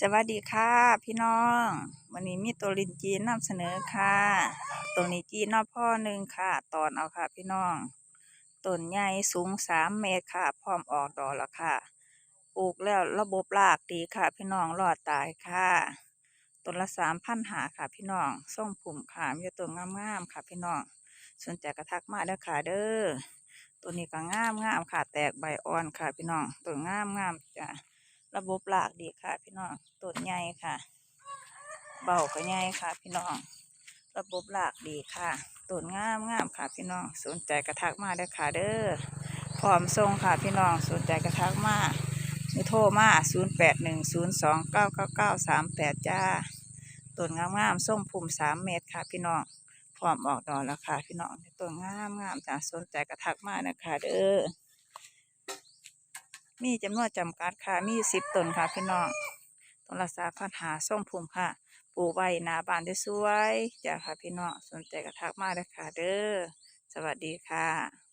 สวัสดีค่ะ พี่น้อง วันนี้มีตัวลินจีนนำเสนอค่ะตัวนี้จีนนอพ่อหนึ่งค่ะ ตอนเอาค่ะพี่น้องต้นใหญ่สูงสามเมตรค่ะ พร้อมออกดอกแล้วค่ะปลูกแล้วระบบรากดีค่ะ พี่น้องรอดตายค่ะต้นละสามพันหาค่ะ พี่น้องส่งผุ่มค่ะมีต่ตัวงามๆค่ะ พี่น้องสนใจกระทักมาเด้อค่ะเด้อตัวนี้ก็งามงามๆค่ะ แตกใบอ่อนค่ะ พี่น้องตัวงามงามๆจ้ะ ระบบรากดีค่ะ พี่น้องต้นใหญ่ค่ะ เบาก็ใหญ่ค่ะ พี่น้อง ระบบรากดีค่ะต้นงามงามค่ะ พี่น้องสนใจกระทักมาได้อค่ะ เด้อพร้อมส่งค่ะ พี่น้องสนใจกระทักมาหรือโทรมา 0 8 1 0 2 9 9 9 3 8 จ้าต้นงามงามๆส้มพุ่ม3เมตรค่ะ พี่น้อง พร้อมออกดอกแล้วค่ะ พี่น้องต้นงามงามๆจ้าสนใจกระทักมานะคะเด้อ มีจำนวนจำกัดค่ะมีสิบต้นค่ะพี่น้องต้นละสามพันหาส้มพุ่มค่ะ ปลูกไว้หนาบานได้สวยจ้าค่ะพี่น้องสนใจกระทักมาเลยค่ะเด้อสวัสดีค่ะ